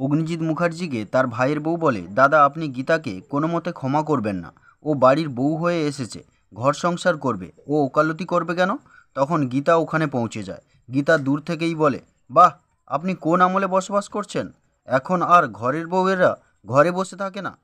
অগ্নিজিৎ মুখার্জিকে তার ভাইয়ের বউ বলে, দাদা, আপনি গীতাকে কোনো মতে ক্ষমা করবেন না। ও বাড়ির বউ হয়ে এসেছে, ঘর সংসার করবে, ও ওকালতি করবে কেন? তখন গীতা ওখানে পৌঁছে যায়। গীতা দূর থেকেই বলে, বাহ, আপনি কোন আমলে বসবাস করছেন? এখন আর ঘরের বউয়েরা ঘরে বসে থাকে না?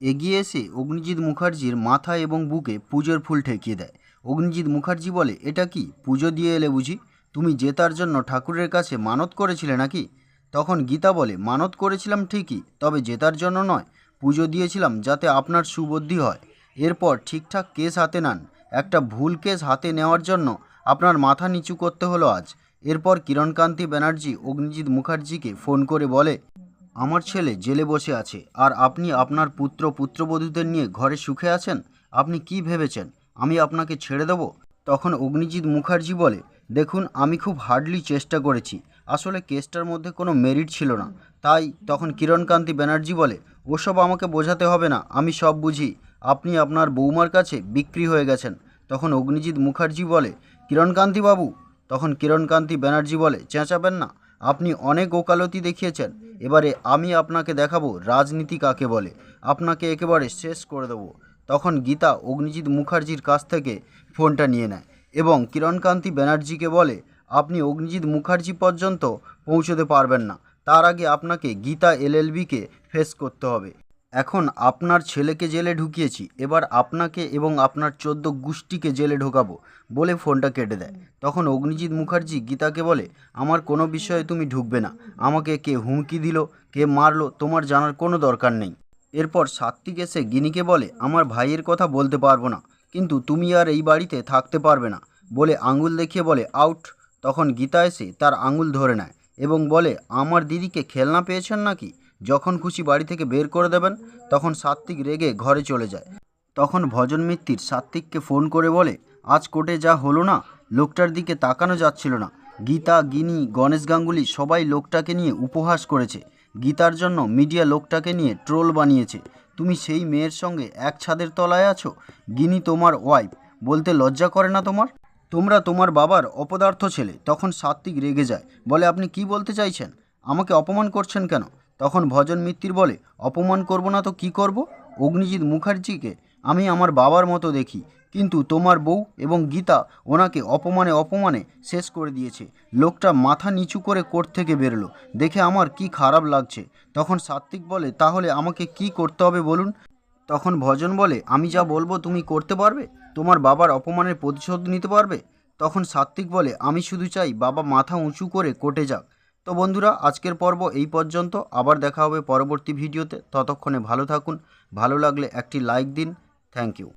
এগিয়ে এসে অগ্নিজিৎ মুখার্জির মাথা এবং বুকে পুজোর ফুল ঠেকিয়ে দেয়। অগ্নিজিৎ মুখার্জি বলে, এটা কি, পুজো দিয়ে এলে বুঝি? তুমি জেতার জন্য ঠাকুরের কাছে মানত করেছিলে নাকি? তখন গীতা বলে, মানত করেছিলাম ঠিকই, তবে জেতার জন্য নয়, পুজো দিয়েছিলাম যাতে আপনার সুবুদ্ধি হয়। এরপর ঠিকঠাক কেস হাতে নেন। একটা ভুল কেস হাতে নেওয়ার জন্য আপনার মাথা নিচু করতে হলো আজ। এরপর কিরণকান্তি ব্যানার্জি অগ্নিজিৎ মুখার্জিকে ফোন করে বলে, আমার ছেলে জেলে বসে আছে, আর আপনি আপনার পুত্র পুত্রবধূদের নিয়ে ঘরে সুখে আছেন? আপনি কি ভেবেছেন? আমি আপনাকে ছেড়ে দেব? তখন অগ্নিজিৎ মুখার্জি বলে, দেখুন, আমি খুব হার্ডলি চেষ্টা করেছি। আসলে কেসটার মধ্যে কোনো মেরিট ছিল না। তাই তখন কিরণকান্তি ব্যানার্জি বলে, ওসব আমাকে বোঝাতে হবে না, আমি সব বুঝি। আপনি আপনার বৌমার কাছে বিক্রি হয়ে গেছেন। তখন অগ্নিজিৎ মুখার্জি বলে, কিরণকান্তি বাবু। তখন কিরণকান্তি ব্যানার্জি বলে, চেঁচাবেন না, আপনি অনেক ওকালতি দেখিয়েছেন। এবারে আমি আপনাকে দেখাবো রাজনীতি কাকে বলে। আপনাকে একেবারে শেষ করে দেবো। তখন গীতা অগ্নিজিৎ মুখার্জির কাছ থেকে ফোনটা নিয়ে নেয় এবং কিরণকান্তি ব্যানার্জিকে বলে আপনি অগ্নিজিৎ মুখার্জি পর্যন্ত পৌঁছতে পারবেন না। তার আগে আপনাকে গীতা এলএলবিকে ফেস করতে হবে। এখন আপনার ছেলেকে জেলে ঢুকিয়েছি। এবার আপনাকে এবং আপনার চোদ্দ গোষ্ঠীকে জেলে ঢোকাবো বলে ফোনটা কেটে দেয়। তখন অগ্নিজিৎ মুখার্জি গীতাকে বলে, আমার কোনো বিষয়ে তুমি ঢুকবে না। আমাকে কে হুমকি দিল, কে মারলো, তোমার জানার কোনো দরকার নেই। এরপর সাত্বিক এসে গিনিকে বলে, আমার ভাইয়ের কথা বলতে পারব না, কিন্তু তুমি আর এই বাড়িতে থাকতে পারবে না। বলে আঙুল দেখিয়ে বলে, আউট। তখন গীতা এসে তার আঙুল ধরে নেয় এবং বলে, আমার দিদিকে খেলনা পেয়েছেন নাকি? যখন খুশি বাড়ি থেকে বের করে দেবেন। তখন সাত্বিক রেগে ঘরে চলে যায়। তখন ভজন মিত্তির সাত্বিককে ফোন করে বলে, আজ কোর্টে যা হলো না, লোকটার দিকে তাকানো যাচ্ছিল না। গীতা, গিনি, গণেশ গাঙ্গুলি সবাই লোকটাকে নিয়ে উপহাস করেছে। গীতার জন্য মিডিয়া লোকটাকে নিয়ে ট্রোল বানিয়েছে। তুমি সেই মেয়ের সঙ্গে এক ছাদের তলায় আছো? গিনি তোমার ওয়াইফ। বলতে লজ্জা করে না তোমার? তোমরা তোমার বাবার অপদার্থ ছেলে, তখন সাত্বিক রেগে যায়, বলে, আপনি কি বলতে চাইছেন? আমাকে অপমান করছেন কেন? তখন ভজন মিত্তির বলে, অপমান করব না তো কি করব? অগ্নিজিৎ মুখার্জিকে আমি আমার বাবার মতো দেখি, কিন্তু তোমার বউ এবং গীতা ওনাকে অপমানে অপমানে শেষ করে দিয়েছে। লোকটা মাথা নিচু করে কোর্ট থেকে বেরোলো, দেখে আমার কি খারাপ লাগছে। তখন সাত্বিক বলে, তাহলে আমাকে কি করতে হবে বলুন? তখন ভজন বলে, আমি যা বলব তুমি করতে পারবে? তোমার বাবার অপমানের প্রতিশোধ নিতে পারবে? তখন সাত্বিক বলে, আমি শুধু চাই বাবা মাথা উঁচু করে কোটে যাক। তো বন্ধুরা, আজকের পর্ব এই পর্যন্ত। আবার দেখা হবে পরবর্তী ভিডিওতে। ততক্ষণে ভালো থাকুন। ভালো লাগলে একটি লাইক দিন। Thank you.